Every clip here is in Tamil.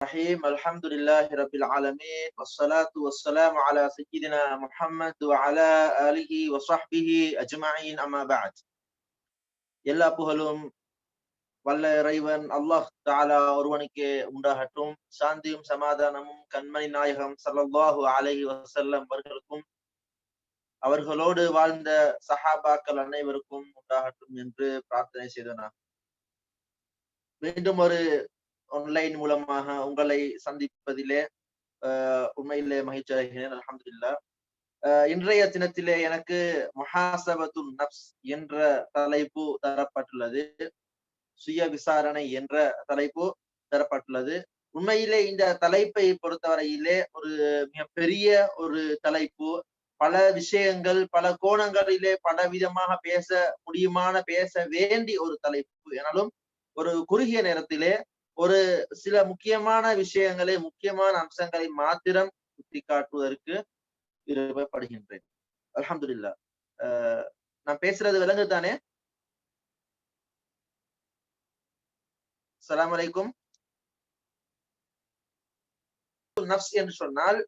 الرحيم الحمد لله رب العالمين والصلاة والسلام على سيدنا محمد وعلى آله وصحبه أجمعين أما بعد எல்லா புகழும் வல்ல இறைவன் அல்லாஹ் தாலா ஒருவனுக்கே உண்டாகட்டும் சாந்தியும் சமாதானமும் கண்மணி நாயகம் ஸல்லல்லாஹு அலைஹி வஸல்லம் அவர்களுக்கும் அவர்களோடு வாழ்ந்த சஹாபாக்கள் அனைவருக்கும் உண்டாகட்டும் என்று பிரார்த்தனை செய்தனர் மீண்டும் ஒரு ஆன்லைன் மூலமாக உங்களை சந்திப்பதிலே ஆஹ் உண்மையிலே மகிழ்ச்சி அடைகிறேன். அலமதுல்லா ஆஹ் இன்றைய தினத்திலே எனக்கு மகாசபத்து நப்ஸ் என்ற தலைப்பு தரப்பட்டுள்ளது. சுய விசாரணை என்ற தலைப்பு தரப்பட்டுள்ளது. உண்மையிலே இந்த தலைப்பை பொறுத்தவரையிலே ஒரு மிகப்பெரிய ஒரு தலைப்பு. பல விஷயங்கள் பல கோணங்களிலே பல விதமாக பேச முடியுமான பேச வேண்டிய ஒரு தலைப்பு. எனாலும் ஒரு குறுகிய நேரத்திலே ஒரு சில முக்கியமான விஷயங்களை முக்கியமான அம்சங்களை மாத்திரம் சுட்டி காட்டுவதற்கு விருப்பப்படுகின்றேன். அல்ஹம்துலில்லா. நான் பேசுறது விலங்கு தானே சலாம் அலைக்கும். நப்ஸ் என்று சொன்னால்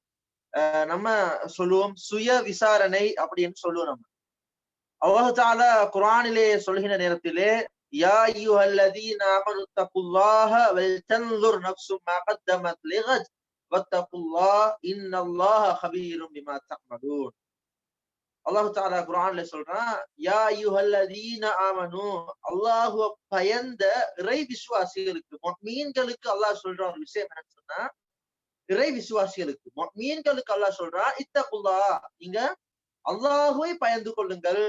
நம்ம சொல்லுவோம் சுய விசாரணை அப்படின்னு சொல்லுவோம் நம்ம. அல்லாஹ் குரானிலே சொல்கிற நேரத்திலே யா அய்யுஹல்லதீன ஆமனு தக்குல்லாஹ வல்தன்துர் நஃப்சு மா கத்தமத் லிகத் வத்தகுல்லாஹ் இன்னல்லாஹ கபீரும் பிமா தஅமலூன் அல்லாஹ் தஆலா குர்ஆன்ல சொல்றான் யா அய்யுஹல்லதீன ஆமனு அல்லாஹுவ பயந்த இறை விசுவாசிகளுக்கு மீன்களுக்கு அல்லாஹ் சொல்ற ஒரு விஷயம் என்னன்னு சொன்னா இறை விசுவாசிகளுக்கு மீன்களுக்கு அல்லாஹ் சொல்றான் இத்தகுல்லா நீங்க அல்லாஹுவை பயந்து கொள்ளுங்கள்.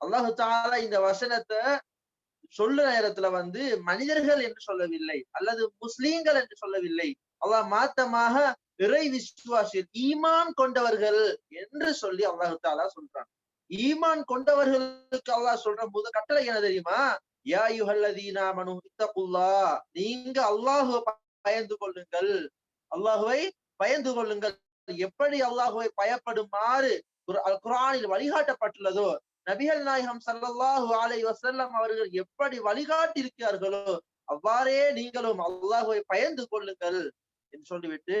அல்லாஹு தாலா இந்த வசனத்தை சொல்ல நேரத்துல வந்து மனிதர்கள் என்று சொல்லவில்லை அல்லது முஸ்லீம்கள் என்று சொல்லவில்லை. அல்லாஹ் மாத்தமாக இறை விசுவாசிகள் ஈமான் கொண்டவர்கள் என்று சொல்லி அல்லாஹு தாலா சொல்றான். ஈமான் கொண்டவர்களுக்கு அல்லாஹ் சொல்ற போது கட்டளை என்ன தெரியுமா? யா யுஹல்லதீனா மனு இத்தகுல்லா. நீங்க அல்லாஹுவை பயந்து கொள்ளுங்கள். அல்லாஹுவை பயந்து கொள்ளுங்கள். எப்படி அல்லாஹுவை பயப்படுமாறு குரானில் வழிகாட்டப்பட்டுள்ளதோ நபிகள் நாயகம் சல்லாஹு அலை வசல்லம் அவர்கள் எப்படி வழிகாட்டி இருக்கிறார்களோ அவ்வாறே நீங்களும் அல்லாஹுவை பயந்து கொள்ளுங்கள் என்று சொல்லிவிட்டு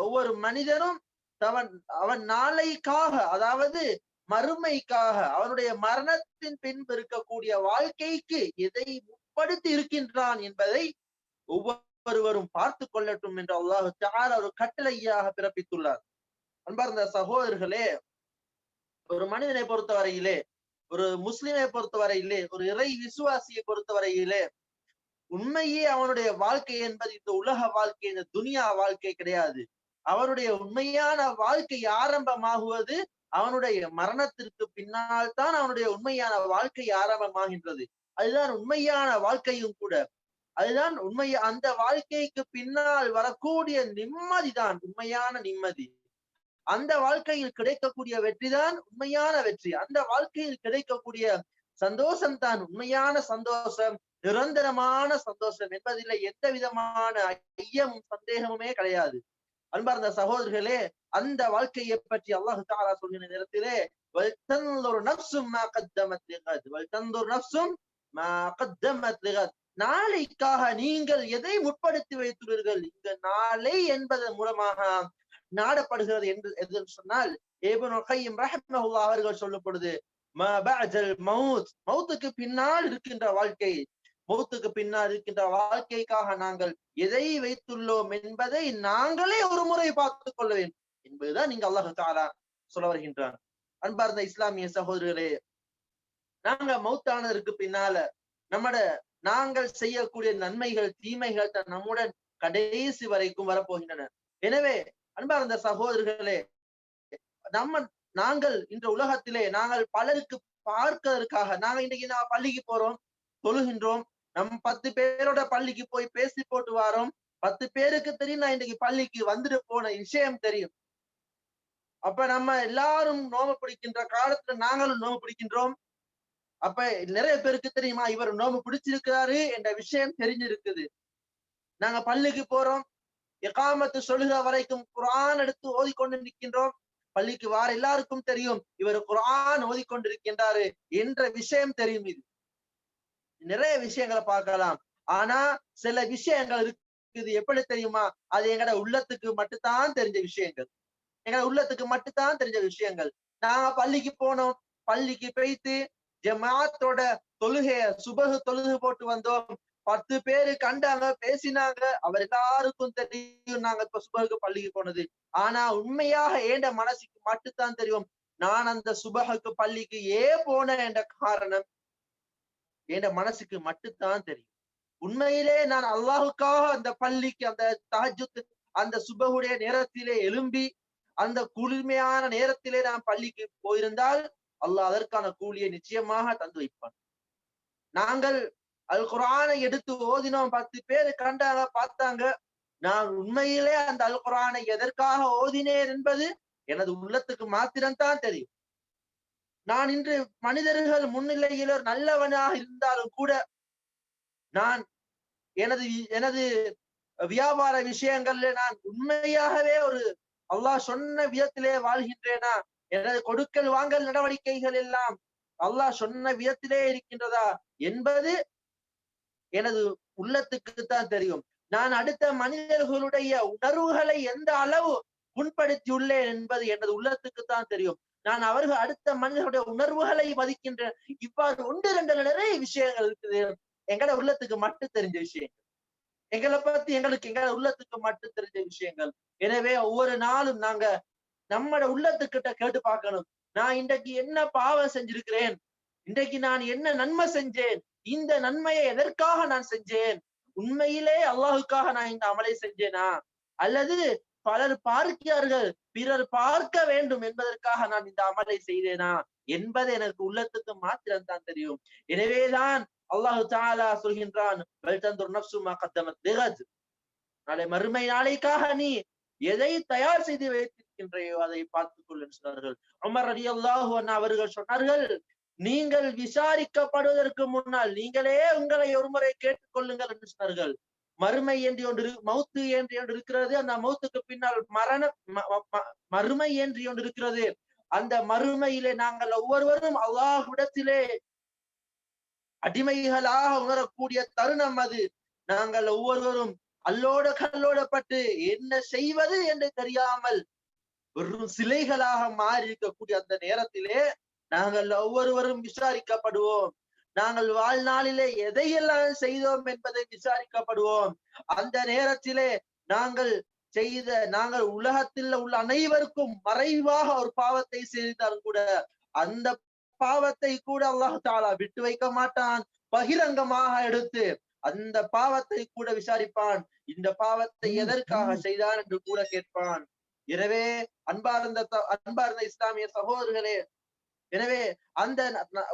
ஒவ்வொரு மனிதனும் அவன் அவன் நாளைக்காக அதாவது மறுமைக்காக அவனுடைய மரணத்தின் பின்பு இருக்கக்கூடிய வாழ்க்கைக்கு எதை முற்படுத்தி இருக்கின்றான் என்பதை ஒவ்வொரு ஒவ்வொருவரும் பார்த்து கொள்ளட்டும் என்று அல்லாஹு தாரா ஒரு கட்டளையாக பிறப்பித்துள்ளார். அன்பார்ந்த சகோதரர்களே ஒரு மனிதனை பொறுத்தவரையிலே ஒரு முஸ்லிமை பொறுத்தவரையிலே ஒரு இறை விசுவாசியை பொறுத்தவரையிலே உண்மையே அவனுடைய வாழ்க்கை என்பது இந்த உலக வாழ்க்கை இந்த துனியா வாழ்க்கை கிடையாது. அவனுடைய உண்மையான வாழ்க்கை ஆரம்பமாகுவது அவனுடைய மரணத்திற்கு பின்னால் தான் அவனுடைய உண்மையான வாழ்க்கை ஆரம்பமாகின்றது. அதுதான் உண்மையான வாழ்க்கையும் கூட. அதுதான் உண்மை அந்த வாழ்க்கைக்கு பின்னால் வரக்கூடிய நிம்மதிதான் உண்மையான நிம்மதி. அந்த வாழ்க்கையில் கிடைக்கக்கூடிய வெற்றிதான் உண்மையான வெற்றி. அந்த வாழ்க்கையில் கிடைக்கக்கூடிய சந்தோஷம் தான் உண்மையான சந்தோஷம் நிரந்தரமான சந்தோஷம் என்பதில் எந்த விதமான ஐயமும் சந்தேகமுமே கிடையாது. அன்பார்ந்த சகோதரர்களே அந்த வாழ்க்கையை பற்றி அல்லாஹு தாரா சொல்கிற நேரத்திலே நாளைக்காக நீங்கள் எதை முற்படுத்தி வைத்துள்ளீர்கள்? இந்த நாளை என்பதன் மூலமாக நாடப்படுகிறது என்று எது சொன்னால் அவர்கள் சொல்லப்படுது மௌத்துக்கு பின்னால் இருக்கின்ற வாழ்க்கை மௌத்துக்கு பின்னால் இருக்கின்ற வாழ்க்கைக்காக நாங்கள் எதை வைத்துள்ளோம் என்பதை நாங்களே ஒரு முறை பார்த்துக் கொள்ள வேண்டும் என்பதுதான் நீங்க அல்லாஹு தாலா சொல்ல வருகின்றான். அன்பார்ந்த இஸ்லாமிய சகோதரர்களே நாங்க மௌத்தானதற்கு பின்னால நம்மட நாங்கள் செய்யக்கூடிய நன்மைகள் தீமைகள் நம்முடன் கடைசி வரைக்கும் வரப்போகின்றன. எனவே அன்பார்ந்த சகோதரர்களே நம்ம நாங்கள் இந்த உலகத்திலே நாங்கள் பலருக்கு பார்க்கறதுக்காக நாங்க இன்னைக்கு நான் பள்ளிக்கு போறோம் தொழுகின்றோம் நம் பத்து பேரோட பள்ளிக்கு போய் பேசி போட்டு வாரோம் பத்து பேருக்கு தெரியும் நான் இன்னைக்கு பள்ளிக்கு வந்துட்டு போன விஷயம் தெரியும். அப்ப நம்ம எல்லாரும் நோம பிடிக்கின்ற காலத்துல நாங்களும் நோம பிடிக்கின்றோம் அப்ப நிறைய பேருக்கு தெரியுமா இவர் நோம்பு பிடிச்சிருக்கிறாரு என்ற விஷயம் தெரிஞ்சிருக்குது. நாங்க பள்ளிக்கு போறோம் எகாமத்து சொல்லுகிற வரைக்கும் குரான் எடுத்து ஓதிக்கொண்டு நிற்கின்றோம். பள்ளிக்கு வார எல்லாருக்கும் தெரியும் இவர் குரான் ஓதிக்கொண்டிருக்கின்றாரு என்ற விஷயம் தெரியும் இது. நிறைய விஷயங்களை பார்க்கலாம். ஆனா சில விஷயங்கள் இருக்குது எப்படி தெரியுமா? அது எங்கட உள்ளத்துக்கு மட்டும்தான் தெரிஞ்ச விஷயங்கள். எங்கட உள்ளத்துக்கு மட்டும்தான் தெரிஞ்ச விஷயங்கள். நாங்க பள்ளிக்கு போனோம் பள்ளிக்கு போயிட்டு ஜமாத்தோட தொழுகைய சுபகு தொழுகு போட்டு வந்தோம். பத்து பேரு கண்டாங்க பேசினாங்க. அவர் எல்லாருக்கும் தெரியும் நாங்க இப்ப சுபகுக்கு பள்ளிக்கு போனது. ஆனா உண்மையாக ஏண்ட மனசுக்கு மட்டும்தான் தெரியும். நான் அந்த சுபகுக்கு பள்ளிக்கு ஏன் போனேன் என்ற காரணம் என் மனசுக்கு மட்டும்தான் தெரியும். உண்மையிலே நான் அல்லாஹுக்காக அந்த பள்ளிக்கு அந்த தஹஜுத் அந்த சுபகுடைய நேரத்திலே எழும்பி அந்த குளிர்மையான நேரத்திலே நான் பள்ளிக்கு போயிருந்தால் அல்லாஹ் அதற்கான கூலியை நிச்சயமாக தந்து வைப்பான். நாங்கள் அல் குரானை எடுத்து ஓதினோம். பத்து பேர் கண்டாங்க பார்த்தாங்க. நான் உண்மையிலே அந்த அல் குரானை எதற்காக ஓதினேன் என்பது எனது உள்ளத்துக்கு மாத்திரம்தான் தெரியும். நான் இன்று மனிதர்கள் முன்னிலையில் ஒரு நல்லவனாக இருந்தாலும் கூட நான் எனது எனது வியாபார விஷயங்கள்ல நான் உண்மையாகவே ஒரு அல்லாஹ் சொன்ன விதத்திலே வாழ்கின்றேனா? எனது கொடுக்கல் வாங்கல் நடவடிக்கைகள் எல்லாம் அல்லாஹ் சொன்ன விதத்திலே இருக்கின்றதா என்பது எனது உள்ளத்துக்கு தான் தெரியும். நான் அடுத்த மனிதர்களுடைய உணர்வுகளை எந்த அளவு புண்படுத்தியுள்ளேன் என்பது எனது உள்ளத்துக்கு தான் தெரியும். நான் அவர்கள் அடுத்த மனிதர்களுடைய உணர்வுகளை மதிக்கின்றேன். இவ்வாறு ஒன்று ரெண்டு நிறைய விஷயங்கள் இருக்குது. எங்கட உள்ளத்துக்கு மட்டும் தெரிஞ்ச விஷயங்கள். எங்களை பத்தி எங்களுக்கு எங்கட உள்ளத்துக்கு மட்டும் தெரிஞ்ச விஷயங்கள். எனவே ஒவ்வொரு நாளும் நாங்க நம்மட உள்ளத்துக்கிட்ட கேட்டு பார்க்கணும். நான் இன்றைக்கு என்ன பாவம் செஞ்சிருக்கிறேன்? இன்றைக்கு நான் என்ன நன்மை செஞ்சேன்? இந்த நன்மையை எதற்காக நான் செஞ்சேன்? உண்மையிலே அல்லாஹுக்காக நான் இந்த அமலை செஞ்சேனா? அல்லது பலர் பார்க்கிறார்கள் பிறர் பார்க்க வேண்டும் என்பதற்காக நான் இந்த அமலை செய்தேனா? என்பது எனக்கு உள்ளத்துக்கு மாத்திரம் தான் தெரியும். எனவேதான் அல்லாஹு தாலா சொல்கின்றான் நாளை மறுமை நாளைக்காக நீ எதை தயார் செய்து இருக்கின்றையோ அதை பார்த்துக் என்று சொன்னார்கள். உமர் அலி அல்லாஹு அவர்கள் சொன்னார்கள் நீங்கள் விசாரிக்கப்படுவதற்கு முன்னால் நீங்களே உங்களை ஒருமுறை கேட்டுக்கொள்ளுங்கள் என்று சொன்னார்கள். மறுமை என்று ஒன்று மௌத்து என்று ஒன்று இருக்கிறது. அந்த மௌத்துக்கு பின்னால் மரண மறுமை என்று ஒன்று இருக்கிறது. அந்த மறுமையிலே நாங்கள் ஒவ்வொருவரும் அல்லாஹ்விடத்திலே அடிமைகளாக உணரக்கூடிய தருணம் அது. நாங்கள் ஒவ்வொருவரும் அல்லோட கல்லோடப்பட்டு என்ன செய்வது என்று தெரியாமல் வெறும் சிலைகளாக மாறி இருக்கக்கூடிய அந்த நேரத்திலே நாங்கள் ஒவ்வொருவரும் விசாரிக்கப்படுவோம். நாங்கள் வாழ்நாளிலே எதையெல்லாம் செய்தோம் என்பதை விசாரிக்கப்படுவோம். அந்த நேரத்திலே நாங்கள் செய்த நாங்கள் உலகத்தில் உள்ள அனைவருக்கும் மறைவாக ஒரு பாவத்தை செய்தாலும் கூட அந்த பாவத்தை கூட அல்லாஹ் தாலா விட்டு வைக்க மாட்டான் பகிரங்கமாக எடுத்து அந்த பாவத்தை கூட விசாரிப்பான். இந்த பாவத்தை எதற்காக செய்தான் என்று கூட கேட்பான். எனவே அன்பார்ந்த அன்பார்ந்த இஸ்லாமிய சகோதரர்களே எனவே அந்த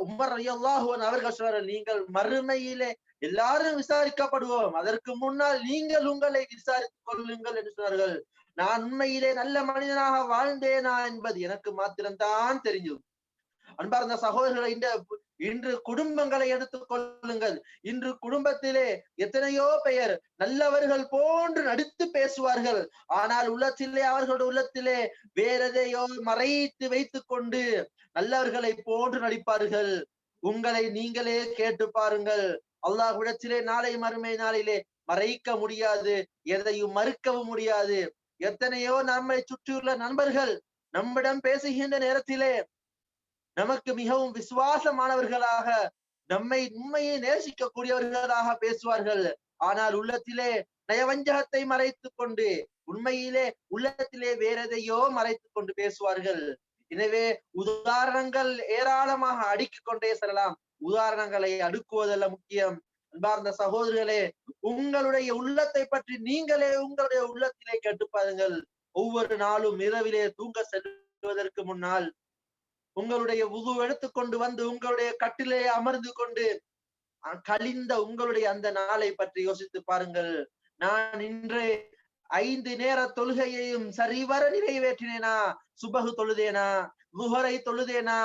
உமர் ஐயல்லாஹுவன் அவர்கள் சொல்ற நீங்கள் மறுமையிலே எல்லாரும் விசாரிக்கப்படுவோம். அதற்கு முன்னால் நீங்கள் உங்களை விசாரித்துக் கொள்ளுங்கள் என்று சொன்னார்கள் நான் உண்மையிலே நல்ல மனிதனாக வாழ்ந்தேனா? என்பது எனக்கு மாத்திரம்தான் தெரிஞ்சது அன்பார்ந்த சகோதரர்களை இந்த இன்று குடும்பங்களை எடுத்துக் கொள்ளுங்கள். இன்று குடும்பத்திலே எத்தனையோ பெயர் நல்லவர்கள் போன்று நடித்து பேசுவார்கள். ஆனால் உள்ளத்திலே அவர்களுடைய உள்ளத்திலே வேறெதையோ மறைத்து வைத்துக் கொண்டு நல்லவர்களை போன்று நடிப்பார்கள். உங்களை நீங்களே கேட்டு பாருங்கள். அல்லாஹ்விடத்திலே நாளை மறுமை நாளிலே மறைக்க முடியாது. எதையும் மறுக்கவும் முடியாது. எத்தனையோ நம்மை சுற்றியுள்ள நண்பர்கள் நம்மிடம் பேசுகின்ற நேரத்திலே நமக்கு மிகவும் விசுவாசமானவர்களாக நம்மை உண்மையை நேசிக்கக்கூடியவர்களாக பேசுவார்கள். ஆனால் உள்ளத்திலே நயவஞ்சகத்தை மறைத்துக் கொண்டு உண்மையிலே உள்ளத்திலே வேறெதையோ மறைத்து மறைத்துக் கொண்டு பேசுவார்கள். எனவே உதாரணங்கள் ஏராளமாக அடுக்கிக் கொண்டே செல்லலாம். உதாரணங்களை அடுக்குவதல்ல முக்கியம். அன்பார்ந்த சகோதரர்களே உங்களுடைய உள்ளத்தை பற்றி நீங்களே உங்களுடைய உள்ளத்திலே கேட்டு பாருங்கள். ஒவ்வொரு நாளும் இரவிலே தூங்க செல்வதற்கு முன்னால் உங்களுடைய உது எடுத்துக்கொண்டு வந்து உங்களுடைய கட்டிலே அமர்ந்து கொண்டு கழிந்த உங்களுடைய அந்த நாளை பற்றி யோசித்து பாருங்கள். நான் இன்று ஐந்து நேர தொழுகையையும் சரிவர நிறைவேற்றினேனா? சுபகு தொழுதேனா? குஹரை தொழுதேனா?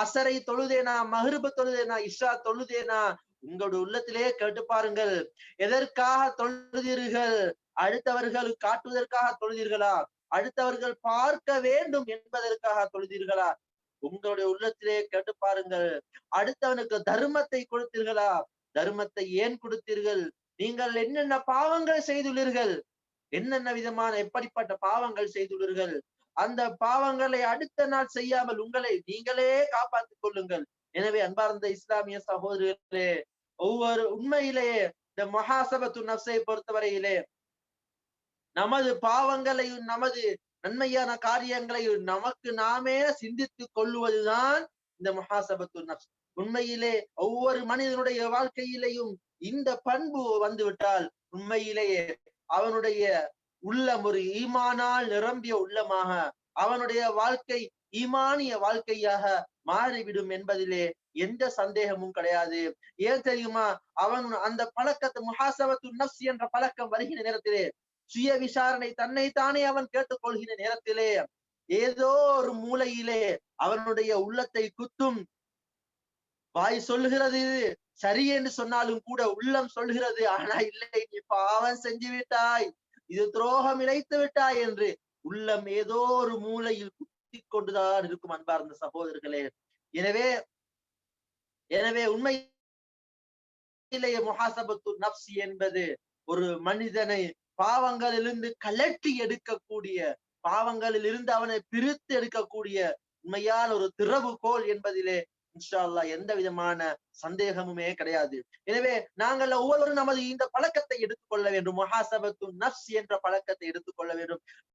அசரை தொழுதேனா? மஹருப தொழுதேனா? இஷா தொழுதேனா? உங்களுடைய உள்ளத்திலே கேட்டு பாருங்கள். எதற்காக தொழுதீர்கள்? அடுத்தவர்கள் காட்டுவதற்காக தொழுதீர்களா? அடுத்தவர்கள் பார்க்க வேண்டும் என்பதற்காக தொழுதீர்களா? உங்களுடைய உள்ளத்திலே கேட்டு பாருங்கள். அடுத்தவனுக்கு தர்மத்தை கொடுத்தீர்களா? தர்மத்தை ஏன் கொடுத்தீர்கள்? நீங்கள் என்னென்ன பாவங்கள் செய்துள்ளீர்கள்? என்னென்ன விதமான எப்படிப்பட்ட பாவங்கள் செய்துள்ளீர்கள்? அந்த பாவங்களை அடுத்த நாள் செய்யாமல் உங்களை நீங்களே காப்பாற்றிக் கொள்ளுங்கள். எனவே அன்பார்ந்த இஸ்லாமிய சகோதரர்களே ஒவ்வொரு உண்மையிலேயே இந்த மகாசபத்து நப்சை பொறுத்தவரையிலே நமது பாவங்களையும் நமது நன்மையான காரியங்களையும் நமக்கு நாமே சிந்தித்துக் கொள்ளுவதுதான் இந்த மகாசபத்து நப்ஸ் உண்மையிலே ஒவ்வொரு மனிதனுடைய வாழ்க்கையிலேயும் இந்த பண்பு வந்துவிட்டால் உண்மையிலேயே அவனுடைய உள்ளம் ஒரு ஈமானால் நிரம்பிய உள்ளமாக அவனுடைய வாழ்க்கை ஈமானிய வாழ்க்கையாக மாறிவிடும் என்பதிலே எந்த சந்தேகமும் கிடையாது. ஏன் தெரியுமா? அவன் அந்த பழக்கத்தை முஹாசபத்து நப்ஸ் என்ற பழக்கம் வருகிற நேரத்திலே சுய விசாரணை தன்னைத்தானே அவன் கேட்டுக்கொள்கிற நேரத்திலே ஏதோ ஒரு மூலையிலே அவனுடைய உள்ளத்தை குத்தும் வாய் சொல்லுகிறது. சரி என்று சொன்னாலும் கூட உள்ளம் சொல்கிறது. ஆனா இல்லை நீ பாவம் செஞ்சு விட்டாய். இது துரோகம் இழைத்து விட்டாய் என்று உள்ளம் ஏதோ ஒரு மூலையில் குத்தி கொண்டுதான் இருக்கும் அன்பார்ந்த சகோதரர்களே. எனவே எனவே உண்மை முகாசபத்து நப்சி என்பது ஒரு மனிதனை பாவங்களிலிருந்து கலட்டி எடுக்கக்கூடிய பாவங்களில் இருந்து அவனை பிரித்து எடுக்கக்கூடிய உண்மையால் ஒரு திறவுகோல் என்பதிலே இன்ஷால்லா எந்த விதமான சந்தேகமுமே கிடையாது. எனவே நாங்கள் ஒவ்வொருவரும் நமது இந்த பழக்கத்தை எடுத்துக்கொள்ள வேண்டும். மகாசபத்து நப்ஸ் என்ற பழக்கத்தை எடுத்துக்கொள்ள வேண்டும்.